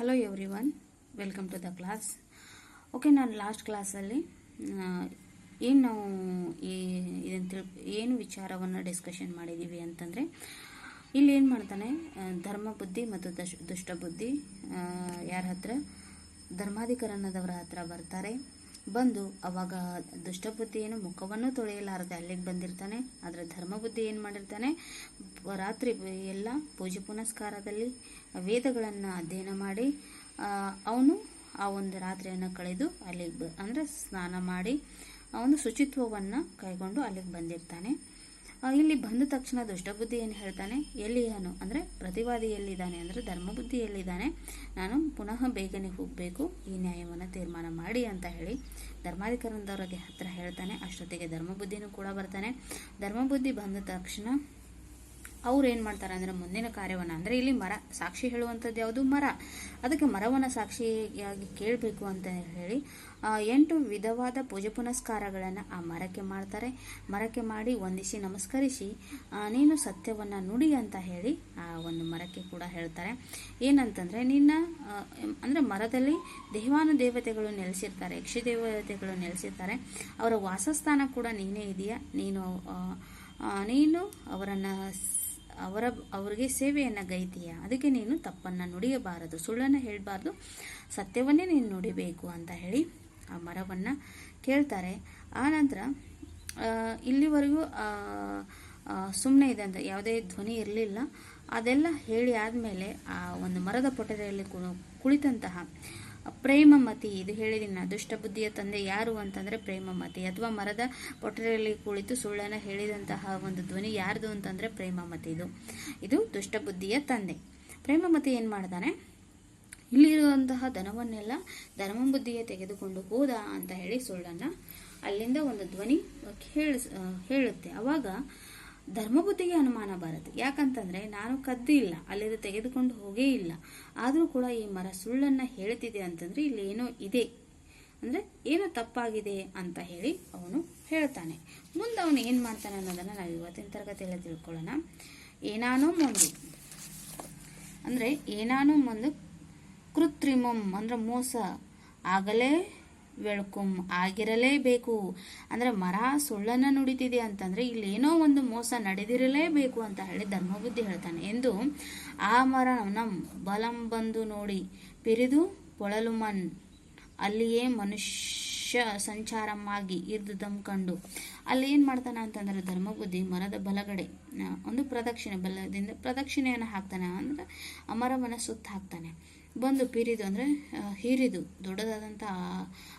Hello everyone welcome to the class okay ನಾನು last ಕ್ಲಾಸಲ್ಲಿ ಏನು ನಾವು ಈ ಇದನ್ನು ತಿಳ್, ಏನು ವಿಚಾರವನ್ನು ಡಿಸ್ಕಷನ್ ಮಾಡಿದ್ದೀವಿ ಅಂತಂದರೆ, ಇಲ್ಲಿ ಏನು ಮಾಡ್ತಾನೆ ಧರ್ಮ ಬುದ್ಧಿ ಮತ್ತು ದಶ್, ದುಷ್ಟ ಬುದ್ಧಿ ಯಾರ ಹತ್ರ? ಧರ್ಮಾಧಿಕರಣದವರ ಹತ್ರ ಬರ್ತಾರೆ. ಬಂದು ಅವಾಗ ದುಷ್ಟಬುದ್ಧಿ ಏನು ಮುಖವನ್ನು ತೊಳೆಯಲಾರದೆ ಅಲ್ಲಿಗೆ ಬಂದಿರ್ತಾನೆ. ಆದರೆ ಧರ್ಮಬುದ್ಧಿ ಏನು ಮಾಡಿರ್ತಾನೆ? ರಾತ್ರಿ ಎಲ್ಲ ಪೂಜೆ ಪುನಸ್ಕಾರದಲ್ಲಿ ವೇದಗಳನ್ನು ಅಧ್ಯಯನ ಮಾಡಿ ಅವನು ಆ ಒಂದು ರಾತ್ರಿಯನ್ನು ಕಳೆದು ಅಲ್ಲಿಗೆ ಅಂದರೆ ಸ್ನಾನ ಮಾಡಿ ಅವನು ಶುಚಿತ್ವವನ್ನು ಕೈಗೊಂಡು ಅಲ್ಲಿಗೆ ಬಂದಿರ್ತಾನೆ. ಇಲ್ಲಿ ಬಂದ ತಕ್ಷಣ ದುಷ್ಟಬುದ್ಧಿ ಏನು ಹೇಳ್ತಾನೆ? ಎಲ್ಲಿಯಾನು ಅಂದರೆ ಪ್ರತಿವಾದಿ ಎಲ್ಲಿದ್ದಾನೆ ಅಂದರೆ ಧರ್ಮಬುದ್ಧಿ ಎಲ್ಲಿದ್ದಾನೆ ನಾನು ಪುನಃ ಬೇಗನೆ ಹೋಗಬೇಕು, ಈ ನ್ಯಾಯವನ್ನು ತೀರ್ಮಾನ ಮಾಡಿ ಅಂತ ಹೇಳಿ ಧರ್ಮಾಧಿಕಾರದವರಿಗೆ ಹತ್ರ ಹೇಳ್ತಾನೆ. ಅಷ್ಟೊತ್ತಿಗೆ ಧರ್ಮಬುದ್ಧಿನೂ ಕೂಡ ಬರ್ತಾನೆ. ಧರ್ಮಬುದ್ಧಿ ಬಂದ ತಕ್ಷಣ ಅವ್ರು ಏನು ಮಾಡ್ತಾರೆ ಅಂದರೆ ಮುಂದಿನ ಕಾರ್ಯವನ್ನು, ಅಂದರೆ ಇಲ್ಲಿ ಮರ ಸಾಕ್ಷಿ ಹೇಳುವಂಥದ್ದು ಯಾವುದು? ಮರ. ಅದಕ್ಕೆ ಮರವನ್ನು ಸಾಕ್ಷಿಯಾಗಿ ಕೇಳಬೇಕು ಅಂತ ಹೇಳಿ ಎಂಟು ವಿಧವಾದ ಪೂಜೆ ಪುನಸ್ಕಾರಗಳನ್ನು ಆ ಮರಕ್ಕೆ ಮಾಡ್ತಾರೆ. ಮರಕ್ಕೆ ಮಾಡಿ ವಂದಿಸಿ, ನಮಸ್ಕರಿಸಿ ನೀನು ಸತ್ಯವನ್ನು ನುಡಿ ಅಂತ ಹೇಳಿ ಆ ಒಂದು ಮರಕ್ಕೆ ಕೂಡ ಹೇಳ್ತಾರೆ. ಏನಂತಂದರೆ, ನಿನ್ನ ಅಂದರೆ ಮರದಲ್ಲಿ ದೇವಾನು ದೇವತೆಗಳು ನೆಲೆಸಿರ್ತಾರೆ, ಯಕ್ಷ ದೇವತೆಗಳು ನೆಲೆಸಿರ್ತಾರೆ. ಅವರ ವಾಸಸ್ಥಾನ ಕೂಡ ನೀನೇ ಇದೆಯಾ? ನೀನು ನೀನು ಅವರನ್ನು ಅವರ, ಅವರಿಗೆ ಸೇವೆಯನ್ನು ಗೈತೀಯ ಅದಕ್ಕೆ ನೀನು ತಪ್ಪನ್ನು ನುಡಿಯಬಾರದು. ಸುಳ್ಳನ್ನು ಹೇಳಬಾರ್ದು. ಸತ್ಯವನ್ನೇ ನೀನು ನುಡಿಬೇಕು ಅಂತ ಹೇಳಿ ಆ ಮರವನ್ನು ಕೇಳ್ತಾರೆ. ಆ ನಂತರ ಇಲ್ಲಿವರೆಗೂ ಸುಮ್ಮನೆ ಇದೆ ಅಂತ, ಯಾವುದೇ ಧ್ವನಿ ಇರಲಿಲ್ಲ. ಅದೆಲ್ಲ ಹೇಳಿ ಆದಮೇಲೆ ಆ ಒಂದು ಮರದ ಪೊಟರೆಯಲ್ಲಿ ಕುಳಿತಂತಹ ಪ್ರೇಮಮತಿ, ಇದು ಹೇಳಿದ್ದೀನಿ ನಾ, ದುಷ್ಟ ಬುದ್ಧಿಯ ತಂದೆ ಯಾರು ಅಂತಂದರೆ ಪ್ರೇಮಮತಿ. ಅಥವಾ ಮರದ ಪೊಟರೆಯಲ್ಲಿ ಕುಳಿತು ಸುಳ್ಳನ್ನು ಹೇಳಿದಂತಹ ಒಂದು ಧ್ವನಿ ಯಾರ್ದು ಅಂತಂದರೆ ಪ್ರೇಮಮತಿ ಇದು. ಇದು ದುಷ್ಟ ಬುದ್ಧಿಯ ತಂದೆ. ಪ್ರೇಮಮತಿ ಏನು ಮಾಡ್ತಾನೆ ಇಲ್ಲಿರುವಂತಹ ಧನವನ್ನೆಲ್ಲ ಧರ್ಮ ಬುದ್ಧಿಯೇ ತೆಗೆದುಕೊಂಡು ಹೋದ ಅಂತ ಹೇಳಿ ಸುಳ್ಳನ್ನು ಅಲ್ಲಿಂದ ಒಂದು ಧ್ವನಿ ಕೇಳಿಸ್ ಹೇಳುತ್ತೆ. ಅವಾಗ ಧರ್ಮಬುದ್ಧಿಗೆ ಅನುಮಾನ ಬಾರದು. ಯಾಕಂತಂದ್ರೆ ನಾನು ಕದ್ದಿಲ್ಲ ಅಲ್ಲಿಂದ ತೆಗೆದುಕೊಂಡು ಹೋಗೇ ಇಲ್ಲ. ಆದರೂ ಕೂಡ ಈ ಮರ ಸುಳ್ಳನ್ನ ಹೇಳ್ತಿದೆ ಅಂತಂದ್ರೆ ಇಲ್ಲಿ ಏನೋ ಇದೆ. ಅಂದ್ರೆ ಏನೋ ತಪ್ಪಾಗಿದೆ ಅಂತ ಹೇಳಿ ಅವನು ಹೇಳ್ತಾನೆ. ಮುಂದೆ ಅವನು ಏನು ಮಾಡ್ತಾನೆ ಅನ್ನೋದನ್ನ ನಾವು ಇವತ್ತಿನ ತರಗತಿಯಲ್ಲಿ ತಿಳ್ಕೊಳ್ಳೋಣ. ಏನಾನೋ ಮುಂದೆ ಅಂದ್ರೆ ಏನಾನೋ ಒಂದು ಕೃತ್ರಿಮಂ, ಅಂದ್ರೆ ಮೋಸ ಆಗಲೇ ವೆಳ್ಕೊಂ ಆಗಿರಲೇಬೇಕು. ಅಂದರೆ ಮರ ಸುಳ್ಳನ್ನು ನುಡಿತಿದೆ ಅಂತಂದರೆ ಇಲ್ಲಿ ಏನೋ ಒಂದು ಮೋಸ ನಡೆದಿರಲೇಬೇಕು ಅಂತ ಹೇಳಿ ಧರ್ಮಬುದ್ಧಿ ಹೇಳ್ತಾನೆ. ಎಂದು ಆ ಮರ ನಮ್ಮ ಬಲಂ ಬಂದು ನೋಡಿ ಪಿರಿದು ಪೊಳಲು ಮನ್. ಅಲ್ಲಿಯೇ ಮನುಷ್ಯ ಸಂಚಾರಮಾಗಿ ಇರ್ದು ಕಂಡು. ಅಲ್ಲಿ ಏನು ಮಾಡ್ತಾನೆ ಅಂತಂದ್ರೆ ಧರ್ಮಬುದ್ಧಿ ಮರದ ಬಲಗಡೆ ಒಂದು ಪ್ರದಕ್ಷಿಣೆ, ಬಲದಿಂದ ಪ್ರದಕ್ಷಿಣೆಯನ್ನು ಹಾಕ್ತಾನೆ. ಅಂದ್ರೆ ಮರವನ್ನು ಸುತ್ತ ಹಾಕ್ತಾನೆ. ಬಂದು ಪಿರಿದು ಅಂದರೆ ಹೀರಿದು ದೊಡ್ಡದಾದಂಥ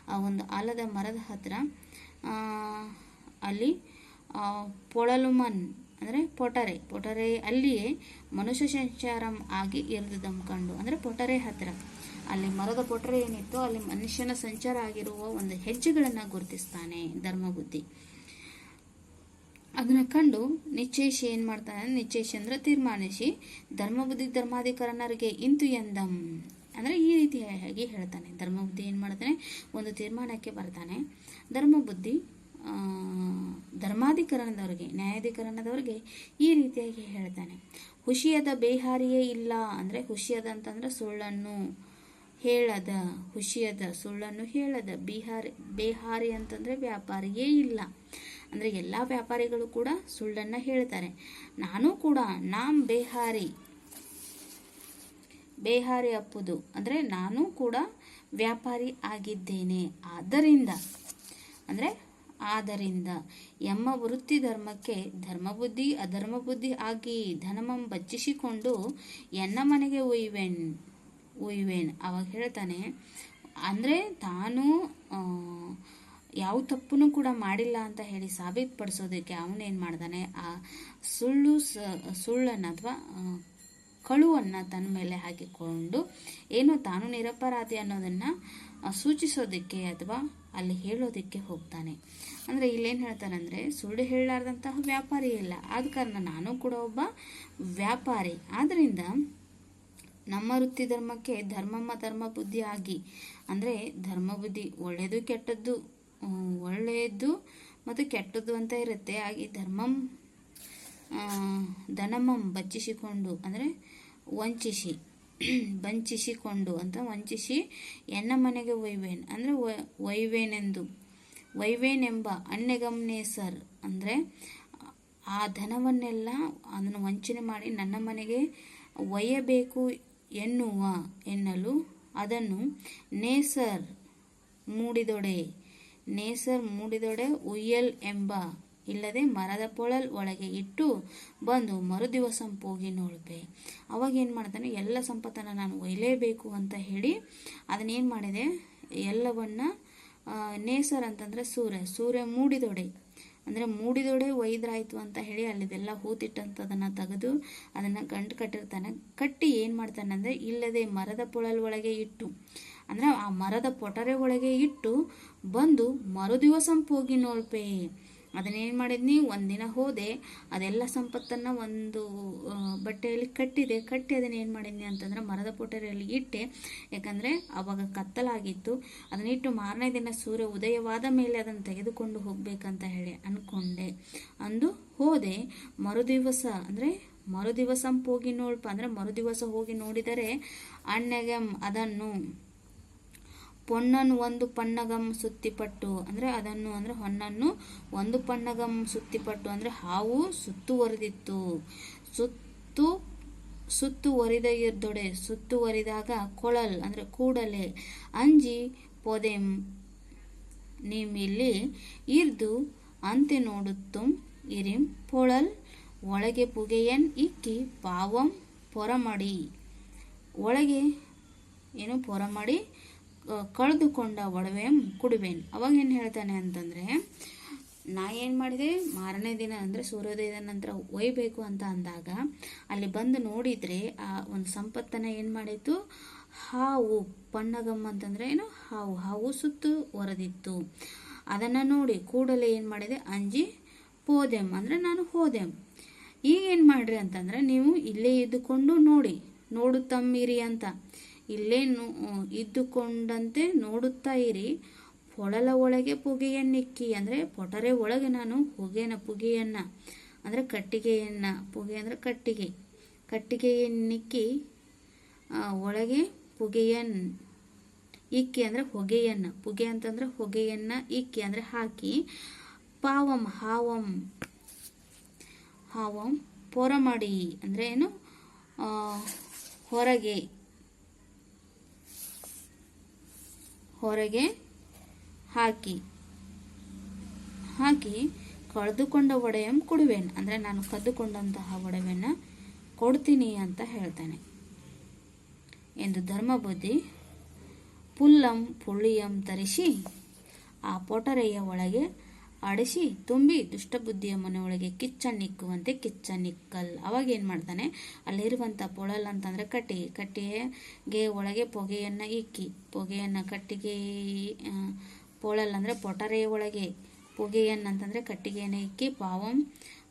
ಆ- ಒಂದು ಆಲದ ಮರದ ಹತ್ರ ಆ, ಅಲ್ಲಿ ಪೊಳಲುಮನ್ ಅಂದರೆ ಪೊಟರೆ ಪೊಟರೆ ಅಲ್ಲಿಯೇ ಮನುಷ್ಯ ಸಂಚಾರ ಆಗಿ ಇರ್ದುದಂ ಕಂಡು. ಅಂದರೆ ಪೊಟರೆ ಹತ್ರ. ಅಲ್ಲಿ ಮರದ ಪೊಟರೆ ಏನಿತ್ತು ಅಲ್ಲಿ ಮನುಷ್ಯನ ಸಂಚಾರ ಆಗಿರುವ ಒಂದು ಹೆಜ್ಜೆಗಳನ್ನು ಗುರುತಿಸ್ತಾನೆ ಧರ್ಮಬುದ್ಧಿ. ಅದನ್ನ ಕಂಡು ನಿಶ್ಚಯಿಸಿ ಏನು ಮಾಡ್ತಾನೆ? ನಿಶ್ಚಯಿಸಿ ಅಂದ್ರೆ ತೀರ್ಮಾನಿಸಿ, ಧರ್ಮಬುದ್ಧಿ ಧರ್ಮಾಧಿಕರಣರಿಗೆ ಇಂತು ಎಂದಂ. ಅಂದರೆ ಈ ರೀತಿಯಾಗಿ ಹೇಳ್ತಾನೆ. ಧರ್ಮಬುದ್ಧಿ ಏನು ಮಾಡ್ತಾನೆ? ಒಂದು ತೀರ್ಮಾನಕ್ಕೆ ಬರ್ತಾನೆ. ಧರ್ಮಬುದ್ಧಿ ಧರ್ಮಾಧಿಕರಣದವ್ರಿಗೆ, ನ್ಯಾಯಾಧಿಕರಣದವ್ರಿಗೆ ಈ ರೀತಿಯಾಗಿ ಹೇಳ್ತಾನೆ. ಹುಷಿಯದ ಬೇಹಾರಿಯೇ ಇಲ್ಲ ಅಂದರೆ ಹುಷಿಯದ ಅಂತಂದ್ರೆ ಸುಳ್ಳನ್ನು ಹೇಳದ, ಹುಷಿಯದ ಸುಳ್ಳನ್ನು ಹೇಳದ, ಬಿಹಾರಿ, ಬೇಹಾರಿ ಅಂತಂದರೆ ವ್ಯಾಪಾರಿಯೇ ಇಲ್ಲ. ಅಂದರೆ ಎಲ್ಲ ವ್ಯಾಪಾರಿಗಳು ಕೂಡ ಸುಳ್ಳನ್ನು ಹೇಳ್ತಾರೆ. ನಾನು ಕೂಡ ನಾಮ್ ಬೇಹಾರಿ. ಬೇಹಾರಿ ಅಪ್ಪುದು. ಅಂದರೆ ನಾನು ಕೂಡ ವ್ಯಾಪಾರಿ ಆಗಿದ್ದೇನೆ. ಆದ್ದರಿಂದ, ಅಂದರೆ ಆದ್ದರಿಂದ, ಎಮ್ಮ ವೃತ್ತಿ ಧರ್ಮಕ್ಕೆ ಧರ್ಮಬುದ್ಧಿ ಅಧರ್ಮ ಬುದ್ಧಿ ಆಗಿ ಧನಮಂ ಬಚ್ಚಿಸಿಕೊಂಡು ಎನ್ನ ಮನೆಗೆ ಒಯ್ಯುವೆನ್ ಒಯ್ವೇನ್ ಅವಾಗ ಹೇಳ್ತಾನೆ, ಅಂದರೆ ತಾನು ಯಾವ ತಪ್ಪನ್ನು ಕೂಡ ಮಾಡಿಲ್ಲ ಅಂತ ಹೇಳಿ ಸಾಬೀತುಪಡಿಸೋದಕ್ಕೆ ಅವನೇನು ಮಾಡ್ದಾನೆ? ಆ ಸುಳ್ಳು ಸುಳ್ಳನ್ನು ಅಥವಾ ಕಳುವನ್ನು ತನ್ನ ಮೇಲೆ ಹಾಕಿಕೊಂಡು ಏನೋ ತಾನು ನಿರಪರಾಧಿ ಅನ್ನೋದನ್ನು ಸೂಚಿಸೋದಕ್ಕೆ ಅಥವಾ ಅಲ್ಲಿ ಹೇಳೋದಕ್ಕೆ ಹೋಗ್ತಾನೆ. ಅಂದರೆ ಇಲ್ಲೇನು ಹೇಳ್ತಾನಂದರೆ ಸುಳ್ಳು ಹೇಳಲಾರ್ದಂತಹ ವ್ಯಾಪಾರಿ ಇಲ್ಲ. ಆದ ಕಾರಣ ನಾನು ಕೂಡ ಒಬ್ಬ ವ್ಯಾಪಾರಿ. ಆದ್ದರಿಂದ ನಮ್ಮ ವೃತ್ತಿ ಧರ್ಮಕ್ಕೆ ಧರ್ಮಮ್ಮ ಧರ್ಮ ಬುದ್ಧಿ ಆಗಿ, ಅಂದರೆ ಧರ್ಮ ಬುದ್ಧಿ ಒಳ್ಳೆಯದು ಕೆಟ್ಟದ್ದು ಒಳ್ಳೆಯದು ಮತ್ತು ಕೆಟ್ಟದ್ದು ಅಂತ ಇರುತ್ತೆ. ಹಾಗೆ ಧರ್ಮಂ ಧನಮಂ ಬಚ್ಚಿಸಿಕೊಂಡು ಅಂದರೆ ವಂಚಿಸಿ ವಂಚಿಸಿಕೊಂಡು ಅಂತ ವಂಚಿಸಿ ಎನ್ನ ಮನೆಗೆ ಒಯ್ವೇನ್, ಅಂದರೆ ಒಯ್ವೇನೆಂದು. ಒಯ್ವೇನೆಂಬ ಸರ್, ಅಂದರೆ ಆ ಧನವನ್ನೆಲ್ಲ ಅದನ್ನು ವಂಚನೆ ಮಾಡಿ ನನ್ನ ಮನೆಗೆ ಒಯ್ಯಬೇಕು ಎನ್ನುವ ಎನ್ನಲು ಅದನ್ನು ನೇಸರ್ ಮೂಡಿದೊಡೆ. ನೇಸರ್ ಮೂಡಿದೊಡೆ ಉಯ್ಯಲ್ ಎಂಬ ಇಲ್ಲದೆ ಮರದ ಪೊಳಲ್ ಒಳಗೆ ಇಟ್ಟು ಬಂದು ಮರುದಿವಸ ಹೋಗಿ ನೋಡ್ಬೆ. ಅವಾಗ ಏನು ಮಾಡ್ತಾನೆ, ಎಲ್ಲ ಸಂಪತ್ತನ್ನು ನಾನು ಒಯ್ಯಲೇಬೇಕು ಅಂತ ಹೇಳಿ ಅದನ್ನೇನು ಮಾಡಿದೆ, ಎಲ್ಲವನ್ನ ನೇಸರ್ ಅಂತಂದರೆ ಸೂರ್ಯ ಸೂರ್ಯ ಮೂಡಿದೊಡೆ. ಅಂದರೆ ಮೂಡಿದೊಡೆ ಒಯ್ದ್ರಾಯಿತು ಅಂತ ಹೇಳಿ ಅಲ್ಲಿದೆಲ್ಲ ಹೂತಿಟ್ಟಂಥದನ್ನು ತೆಗೆದು ಅದನ್ನು ಗಂಟು ಕಟ್ಟಿರ್ತಾನೆ. ಕಟ್ಟಿ ಏನು ಮಾಡ್ತಾನೆ ಅಂದರೆ ಇಲ್ಲದೆ ಮರದ ಪೊಳಲ್ ಒಳಗೆ ಇಟ್ಟು, ಅಂದರೆ ಆ ಮರದ ಪೊಟರೆ ಒಳಗೆ ಇಟ್ಟು ಬಂದು ಮರುದಿವಸಂಪೋಗಿ ಹೋಗಿ ಅದನ್ನೇನು ಮಾಡಿದ್ನಿ? ಒಂದಿನ ಹೋದೆ. ಅದೆಲ್ಲ ಸಂಪತ್ತನ್ನು ಒಂದು ಬಟ್ಟೆಯಲ್ಲಿ ಕಟ್ಟಿದೆ. ಕಟ್ಟಿ ಅದನ್ನೇನು ಮಾಡಿದ್ನಿ ಅಂತಂದ್ರೆ ಮರದ ಪೊಟರೆಯಲ್ಲಿ ಇಟ್ಟೆ. ಯಾಕಂದರೆ ಅವಾಗ ಕತ್ತಲಾಗಿತ್ತು. ಅದನ್ನಿಟ್ಟು ಮಾರನೇ ದಿನ ಸೂರ್ಯ ಉದಯವಾದ ಮೇಲೆ ಅದನ್ನು ತೆಗೆದುಕೊಂಡು ಹೋಗಬೇಕಂತ ಹೇಳಿ ಅಂದ್ಕೊಂಡೆ ಅಂದು ಹೋದೆ. ಮರುದಿವಸ, ಅಂದರೆ ಮರುದಿವಸ ಹೋಗಿ ನೋಡಪ್ಪ ಅಂದರೆ ಮರುದಿವಸ ಹೋಗಿ ನೋಡಿದರೆ ಅಣ್ಣಗೆ ಅದನ್ನು ಪೊನ್ನನ್ನು ಒಂದು ಪನ್ನಗಂ ಸುತ್ತಿಪಟ್ಟು ಅಂದರೆ ಅದನ್ನು ಅಂದರೆ ಹೊನ್ನನ್ನು ಒಂದು ಪನ್ನಗಂ ಸುತ್ತಿಪಟ್ಟು ಅಂದರೆ ಹಾವು ಸುತ್ತುವರೆದಿತ್ತು ಸುತ್ತು ಸುತ್ತುವರಿದ ಇರ್ದೊಡೆ ಸುತ್ತುವರಿದಾಗ ಕೊಳಲ್ ಅಂದರೆ ಕೂಡಲೇ. ಅಂಜಿ ಪೊದೆಂ ನಿಮ್ಮಿಲ್ಲಿ ಇರ್ದು ಅಂತೆ ನೋಡುತ್ತುಂ ಇರಿಂ ಪೊಳಲ್ ಒಳಗೆ ಪುಗೆಯನ್ ಇಕ್ಕಿ ಪಾವಂ ಪೊರಮಡಿ. ಒಳಗೆ ಏನು ಪೊರ ಮಾಡಿ ಆ, ಕಳೆದುಕೊಂಡ ಒಡವೆ ಕುಡುಬೇನ್ ಅವಾಗ ಏನು ಹೇಳ್ತಾನೆ ಅಂತಂದರೆ, ನಾ ಏನು ಮಾಡಿದೆ? ಮಾರನೇ ದಿನ ಅಂದರೆ ಸೂರ್ಯೋದಯದ ನಂತರ ಒಯ್ಬೇಕು ಅಂತ ಅಂದಾಗ, ಅಲ್ಲಿ ಬಂದು ನೋಡಿದರೆ ಆ ಒಂದು ಸಂಪತ್ತನ್ನು ಏನು ಮಾಡಿತ್ತು? ಹಾವು ಪಣ್ಣಗಮ್ಮ ಅಂತಂದರೆ ಏನು? ಹಾವು ಹಾವು ಸುತ್ತು ಹೊರದಿತ್ತು ಅದನ್ನು ನೋಡಿ ಕೂಡಲೇ ಏನು ಮಾಡಿದೆ? ಅಂಜಿ ಹೋದೆಮ್ ಅಂದರೆ ನಾನು ಹೋದೆಂ. ಈಗ ಏನು ಮಾಡ್ರಿ ಅಂತಂದ್ರೆ, ನೀವು ಇಲ್ಲೇ ಇದ್ದುಕೊಂಡು ನೋಡಿ, ನೋಡು ತಮ್ಮಿರಿ ಅಂತ. ಇಲ್ಲೇ ಇದ್ದುಕೊಂಡಂತೆ ನೋಡುತ್ತಾ ಇರಿ. ಪೊಳಲ ಒಳಗೆ ಪುಗೆಯನ್ನಿಕ್ಕಿ ಅಂದರೆ ಪೊಟರೆ ಒಳಗೆ ನಾನು ಹೊಗೆನ, ಪುಗೆಯನ್ನ. ಅಂದರೆ ಕಟ್ಟಿಗೆಯನ್ನ, ಪುಗೆ ಅಂದರೆ ಕಟ್ಟಿಗೆ. ಕಟ್ಟಿಗೆಯನ್ನಿಕ್ಕಿ ಒಳಗೆ ಪುಗೆಯನ್ ಇಕ್ಕಿ ಅಂದರೆ ಹೊಗೆಯನ್ನ. ಪುಗೆ ಅಂತಂದ್ರೆ ಹೊಗೆಯನ್ನ ಇಕ್ಕಿ ಅಂದರೆ ಹಾಕಿ. ಪಾವಂ, ಹಾವಂ ಹಾವಂ ಪೊರಮಡಿ ಅಂದರೆ ಏನು? ಹೊರಗೆ ಹೊರಗೆ ಹಾಕಿ. ಹಾಕಿ ಕಳೆದುಕೊಂಡ ಒಡೆಯಂ ಕೊಡುವೆನ್. ಅಂದರೆ ನಾನು ಕದ್ದುಕೊಂಡಂತಹ ಒಡವೆನ ಕೊಡ್ತೀನಿ ಅಂತ ಹೇಳ್ತಾನೆ. ಎಂದು ಧರ್ಮಬುದ್ಧಿ ಪುಲ್ಲಂ ಪುಳ್ಳಿಯಂ ತರಿಸಿ ಆ ಪೊಟರೆಯ ಒಳಗೆ ಅಡಿಸಿ ತುಂಬಿ ದುಷ್ಟಬುದ್ಧಿಯ ಮನೆಯೊಳಗೆ ಕಿಚ್ಚನ್ನಿಕ್ಕುವಂತೆ ಕಿಚ್ಚನ್ನಿಕ್ಕಲ್ ಅವಾಗ ಏನು ಮಾಡ್ತಾನೆ? ಅಲ್ಲಿರುವಂಥ ಪೊಳಲ್ ಅಂತಂದರೆ ಕಟ್ಟಿಗೆ ಕಟ್ಟಿಗೆಗೆ ಒಳಗೆ ಪೊಗೆಯನ್ನು ಇಕ್ಕಿ, ಪೊಗೆಯನ್ನು ಕಟ್ಟಿಗೆ ಪೊಳಲ್ ಅಂದರೆ ಪೊಟರೆಯ ಒಳಗೆ ಪೊಗೆಯನ್ನು ಅಂತಂದರೆ ಕಟ್ಟಿಗೆಯನ್ನು ಇಕ್ಕಿ, ಪಾವಂ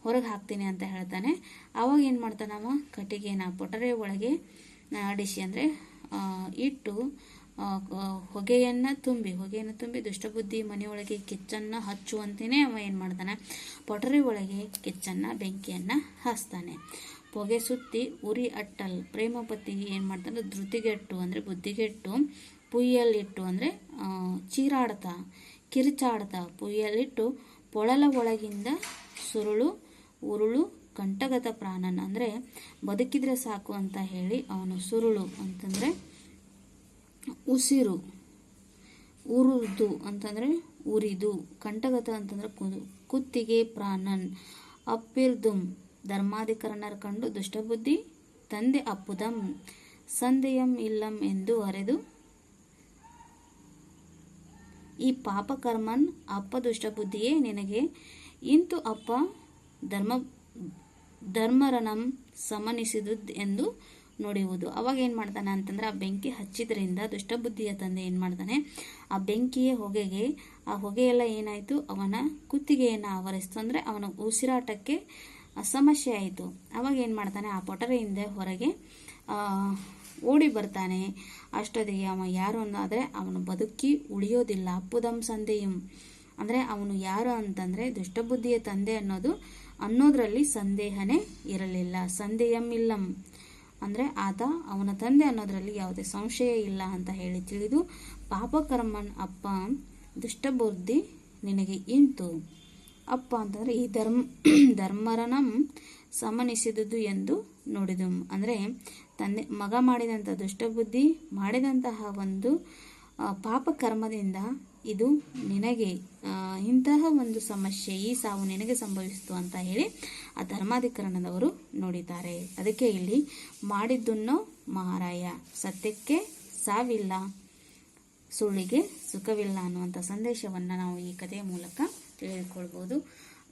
ಹೊರಗೆ ಹಾಕ್ತೀನಿ ಅಂತ ಹೇಳ್ತಾನೆ. ಅವಾಗ ಏನು ಮಾಡ್ತಾನೆ ಅವ? ಕಟ್ಟಿಗೆನ ಪೊಟರೆ ಒಳಗೆ ಆಡಿಸಿ ಅಂದರೆ ಇಟ್ಟು ಹೊಗೆಯನ್ನು ತುಂಬಿ ಹೊಗೆಯನ್ನು ತುಂಬಿ ದುಷ್ಟಬುದ್ಧಿ ಮನೆಯೊಳಗೆ ಕಿಚ್ಚನ್ನು ಹಚ್ಚುವಂತೆಯೇ ಅವ ಏನು ಮಾಡ್ತಾನೆ? ಪೊಟರಿ ಒಳಗೆ ಕಿಚ್ಚನ್ನು, ಬೆಂಕಿಯನ್ನು ಹಾಸ್ತಾನೆ. ಪೊಗೆ ಸುತ್ತಿ ಉರಿ ಅಟ್ಟಲ್, ಪ್ರೇಮಪತಿ ಏನು ಮಾಡ್ತಾನೆ? ಧೃತಿಗೆಟ್ಟು ಅಂದರೆ ಬುದ್ಧಿಗೆಟ್ಟು ಪುಯ್ಯಲ್ಲಿಟ್ಟು ಅಂದರೆ ಚೀರಾಡ್ತಾ, ಕಿರಿಚಾಡ್ತಾ. ಪುಯ್ಯಲ್ಲಿಟ್ಟು ಪೊಳಲ ಒಳಗಿಂದ ಸುರುಳು, ಉರುಳು, ಕಂಟಗತ ಪ್ರಾಣನ ಅಂದರೆ ಬದುಕಿದ್ರೆ ಸಾಕು ಅಂತ ಹೇಳಿ ಅವನು ಸುರುಳು ಅಂತಂದರೆ ಉಸಿರು, ಉರುದು ಅಂತಂದರೆ ಉರಿದು ಕಂಠಗತ ಅಂತಂದರೆ ಕುತ್ತಿಗೆ ಪ್ರಾಣನ್ ಅಪ್ಪಿರ್ದುಂ ಧರ್ಮಾಧಿಕರಣರ ಕಂಡು ದುಷ್ಟಬುದ್ಧಿ, ತಂದೆ ಅಪ್ಪುದಂ, ಸಂದೇಯಂ ಇಲ್ಲಂ ಎಂದು ಅರೆದು, ಈ ಪಾಪಕರ್ಮನ್ ಅಪ್ಪ ದುಷ್ಟಬುದ್ಧಿಯೇ ನಿನಗೆ, ಇಂತು ಅಪ್ಪ ಧರ್ಮ, ಧರ್ಮರಣಂ ಸಮನಿಸಿದುದ್ ಎಂದು ನೋಡುವುದು ಅವಾಗ ಏನು ಮಾಡ್ತಾನೆ ಅಂತಂದ್ರೆ ಆ ಬೆಂಕಿ ಹಚ್ಚಿದ್ರಿಂದ ದುಷ್ಟಬುದ್ಧಿಯ ತಂದೆ ಏನು ಮಾಡ್ತಾನೆ, ಆ ಬೆಂಕಿಯ ಹೊಗೆಗೆ, ಆ ಹೊಗೆಯೆಲ್ಲ ಏನಾಯಿತು? ಅವನ ಕುತ್ತಿಗೆಯನ್ನು ಆವರಿಸ್ತು. ಅಂದರೆ ಅವನ ಉಸಿರಾಟಕ್ಕೆ ಸಮಸ್ಯೆ ಆಯಿತು. ಅವಾಗ ಏನು ಮಾಡ್ತಾನೆ? ಆ ಪೊಟರೆಯಿಂದ ಹೊರಗೆ ಓಡಿ ಬರ್ತಾನೆ. ಅಷ್ಟೊತ್ತಿಗೆ ಅವ ಯಾರು ಅನ್ನೋದ್ರೆ ಅವನು ಬದುಕಿ ಉಳಿಯೋದಿಲ್ಲ. ಅಪ್ಪುದಂ ಸಂದೇಯಂ ಅಂದರೆ ಅವನು ಯಾರು ಅಂತಂದರೆ ದುಷ್ಟಬುದ್ಧಿಯ ತಂದೆ ಅನ್ನೋದು ಅನ್ನೋದರಲ್ಲಿ ಸಂದೇಹನೇ ಇರಲಿಲ್ಲ. ಸಂದೇಯಂ ಇಲ್ಲಂ. ಅಂದರೆ ಆತ ಅವನ ತಂದೆ ಅನ್ನೋದರಲ್ಲಿ ಯಾವುದೇ ಸಂಶಯ ಇಲ್ಲ ಅಂತ ಹೇಳಿ ತಿಳಿದು ಪಾಪಕರ್ಮನ್ ಅಪ್ಪ, ದುಷ್ಟಬುದ್ಧಿ ನಿನಗೆ ಇಂತು ಅಪ್ಪ ಅಂತಂದರೆ ಈ ಧರ್ಮ, ಧರ್ಮರನಂ ಸಮನಿಸಿದುದು ಎಂದು ನುಡಿದು. ಅಂದರೆ ತಂದೆ, ಮಗ ಮಾಡಿದಂಥ ದುಷ್ಟಬುದ್ಧಿ, ಮಾಡಿದಂತಹ ಒಂದು ಪಾಪಕರ್ಮದಿಂದ ಇದು ನಿನಗೆ ಇಂತಹ ಒಂದು ಸಮಸ್ಯೆ ಈ ಸಾವು ನಿನಗೆ ಸಂಭವಿಸಿತು ಅಂತ ಹೇಳಿ ಆ ಧರ್ಮಾಧಿಕರಣದವರು ನೋಡಿದ್ದಾರೆ. ಅದಕ್ಕೆ ಇಲ್ಲಿ ಮಾಡಿದ್ದುನ್ನೋ ಮಹಾರಾಯ, ಸತ್ಯಕ್ಕೆ ಸಾವಿಲ್ಲ, ಸುಳ್ಳಿಗೆ ಸುಖವಿಲ್ಲ ಅನ್ನುವಂಥ ಸಂದೇಶವನ್ನು ನಾವು ಈ ಕಥೆಯ ಮೂಲಕ ತಿಳಿದುಕೊಳ್ಬೋದು.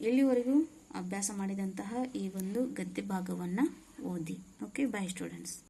ಇಲ್ಲಿವರೆಗೂ ಅಭ್ಯಾಸ ಮಾಡಿದಂತಹ ಈ ಒಂದು ಗದ್ಯ ಭಾಗವನ್ನು ಓದಿ. Okay bye students